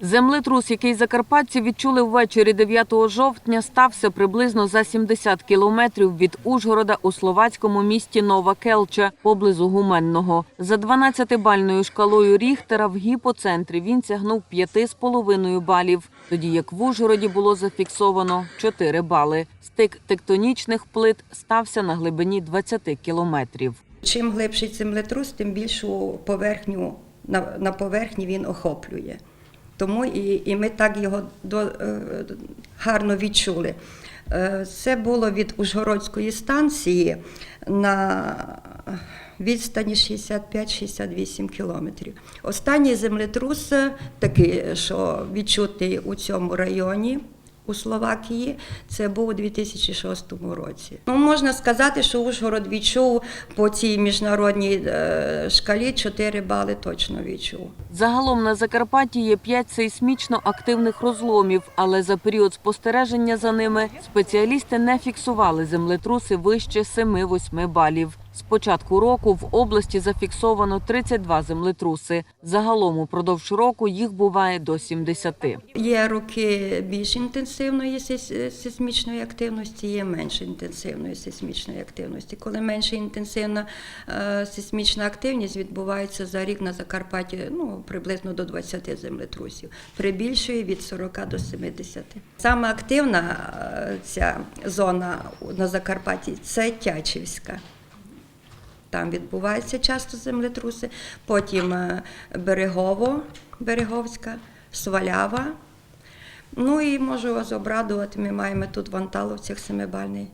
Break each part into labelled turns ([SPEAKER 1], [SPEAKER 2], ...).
[SPEAKER 1] Землетрус, який закарпатці відчули ввечері 9 жовтня, стався приблизно за 70 кілометрів від Ужгорода у словацькому місті Нова Келча поблизу Гуменного. За 12-бальною шкалою Ріхтера в гіпоцентрі він сягнув 5,5 балів, тоді як в Ужгороді було зафіксовано 4 бали. Стик тектонічних плит стався на глибині 20 кілометрів.
[SPEAKER 2] Чим глибший землетрус, тим більшу поверхню на, поверхні він охоплює. Тому і, і ми так його до, е, гарно відчули. Е, Це було від Ужгородської станції на відстані 65-68 кілометрів. Останній землетрус е, такий, що відчутий у цьому районі. У Словакії це був у 2006 році. Ну можна сказати, що Ужгород відчув по цій міжнародній е, шкалі 4 бали точно відчув.
[SPEAKER 1] Загалом на Закарпатті є п'ять сейсмічно активних розломів, але за період спостереження за ними спеціалісти не фіксували землетруси вище 7-8 балів. З початку року в області зафіксовано 32 землетруси. Загалом упродовж року їх буває до 70.
[SPEAKER 2] Є роки більш інтенсивної сейсмічної активності, є менш інтенсивної сейсмічної активності. Коли менш інтенсивна е, сейсмічна активність відбувається за рік на Закарпатті ну, приблизно до 20 землетрусів, при більшої від 40 до 70. Саме активна е, ця зона на Закарпатті це Тячівська. Там відбуваються часто землетруси. Потім е, Берегово, Береговська, Свалява. Ну і можу вас обрадувати, ми маємо тут в Анталовцях семибальний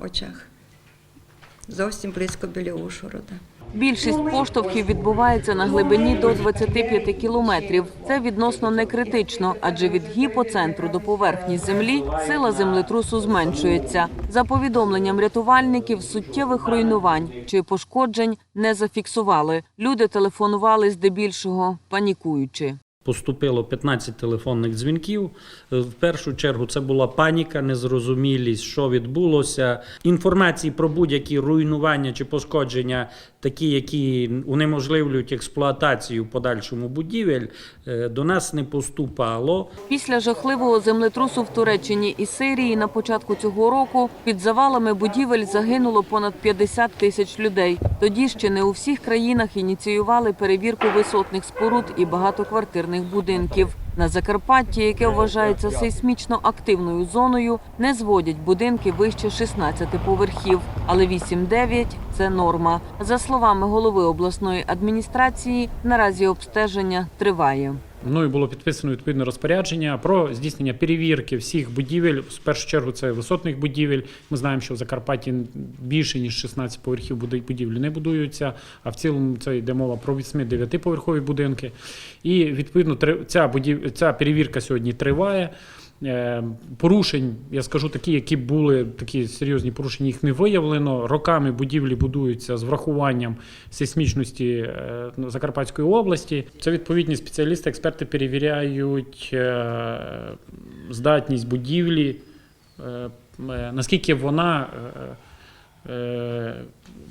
[SPEAKER 2] очах. Зовсім близько біля Ужгорода.
[SPEAKER 1] Більшість поштовхів відбувається на глибині до 25 кілометрів. Це відносно не критично, адже від гіпоцентру до поверхні землі сила землетрусу зменшується. За повідомленням рятувальників, суттєвих руйнувань чи пошкоджень не зафіксували. Люди телефонували здебільшого панікуючи.
[SPEAKER 3] Поступило 15 телефонних дзвінків. Е, В першу чергу це була паніка, незрозумілість, що відбулося. Інформації про будь-які руйнування чи пошкодження, такі, які унеможливлюють експлуатацію подальшому будівель, е, до нас не поступало.
[SPEAKER 1] Після жахливого землетрусу в Туреччині і Сирії на початку цього року під завалами будівель загинуло понад 50 тисяч людей. Тоді ще не у всіх країнах ініціювали перевірку висотних споруд і багатоквартирних будинків. На Закарпатті, яке вважається сейсмічно активною зоною, не зводять будинки вище 16 поверхів, але 8-9 – це норма. За словами голови обласної адміністрації, наразі обстеження триває.
[SPEAKER 4] Мною було підписано відповідне розпорядження про здійснення перевірки всіх будівель. В першу чергу це висотних будівель. Ми знаємо, що в Закарпатті більше ніж 16 поверхів будівлі не будуються. А в цілому це йде мова про 8-9 поверхові будинки. І відповідно ця будів... ця перевірка сьогодні триває. Е, Порушень, я скажу такі, які були такі серйозні порушення, їх не виявлено. Роками будівлі будуються з врахуванням сейсмічності е, Закарпатської області. Це відповідні спеціалісти, експерти перевіряють е, здатність будівлі, наскільки вона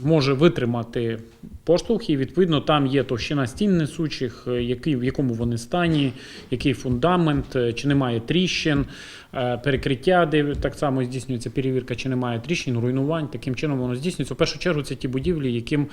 [SPEAKER 4] може витримати поштовхи. І, Відповідно, там є товщина стін несучих, е, який, в якому вони стані, який фундамент, е, чи немає тріщин, е, перекриття, де так само здійснюється перевірка, чи немає тріщин, руйнувань. Таким чином воно здійснюється. В першу чергу це ті будівлі, яким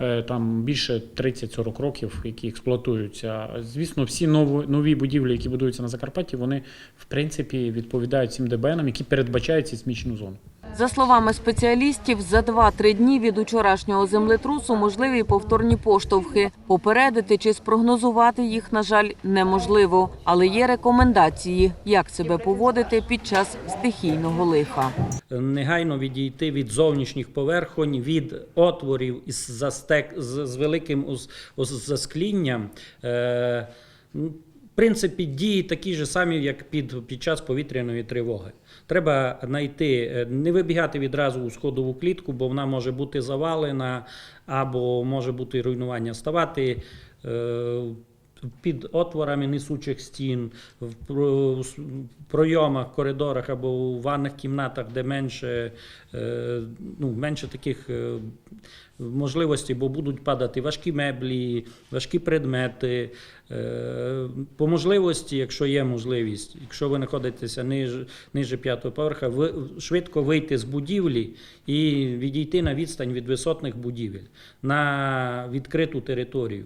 [SPEAKER 4] е, там більше 30-40 років, які експлуатуються. Звісно, всі нові, нові будівлі, які будуються на Закарпатті, вони в принципі відповідають цим ДБНам, які передбачають сейсмічну зону.
[SPEAKER 1] За словами спеціалістів, за 2-3 дні від учорашнього землетрусу можливі повторні поштовхи. Попередити чи спрогнозувати їх, на жаль, неможливо. Але є рекомендації, як себе поводити під час стихійного лиха.
[SPEAKER 3] негайно відійти від зовнішніх поверхонь, від отворів із застек з, великим засклінням. Е, принципі, дії такі ж самі, як під, під час повітряної тривоги. Треба знайти, е, не вибігати відразу у сходову клітку, бо вона може бути завалена або може бути руйнування ставати. Під отворами несучих стін, в пройомах, коридорах або у ванних кімнатах, де менше, е, ну, менше таких е, можливостей, бо будуть падати важкі меблі, важкі предмети. Е, По можливості, якщо є можливість, якщо ви знаходитеся ниже, ниже п'ятого поверха, ви швидко вийти з будівлі і відійти на відстань від висотних будівель на відкриту територію.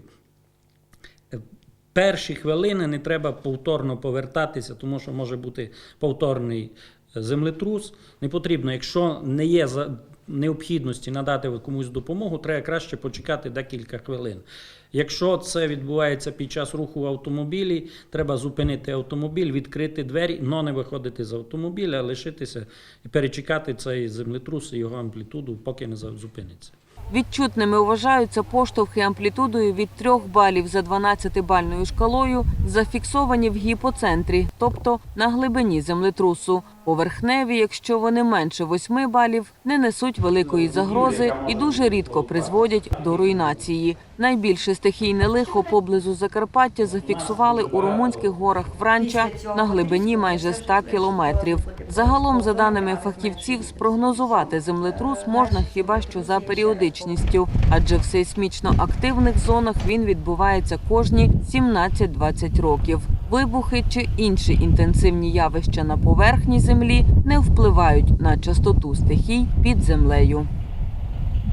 [SPEAKER 3] Перші хвилини не треба повторно повертатися, тому що може бути повторний землетрус. Не потрібно, якщо не є за- необхідності надати комусь допомогу, треба краще почекати декілька хвилин. Якщо це відбувається під час руху в автомобілі, треба зупинити автомобіль, відкрити двері, але не виходити з автомобіля, а лишитися і перечекати цей землетрус і його амплітуду, поки не зупиниться.
[SPEAKER 1] Відчутними вважаються поштовхи амплітудою від 3 балів за 12-бальною шкалою, зафіксовані в гіпоцентрі, тобто на глибині землетрусу. Поверхневі, якщо вони менше 8 балів, не несуть великої загрози і дуже рідко призводять до руйнації. Найбільше стихійне лихо поблизу Закарпаття зафіксували у румунських горах Вранча на глибині майже 100 кілометрів. Загалом, за даними фахівців, спрогнозувати землетрус можна хіба що за періодичністю, адже в сейсмічно активних зонах він відбувається кожні 17-20 років. Вибухи чи інші інтенсивні явища на поверхні землі не впливають на частоту стихій під землею.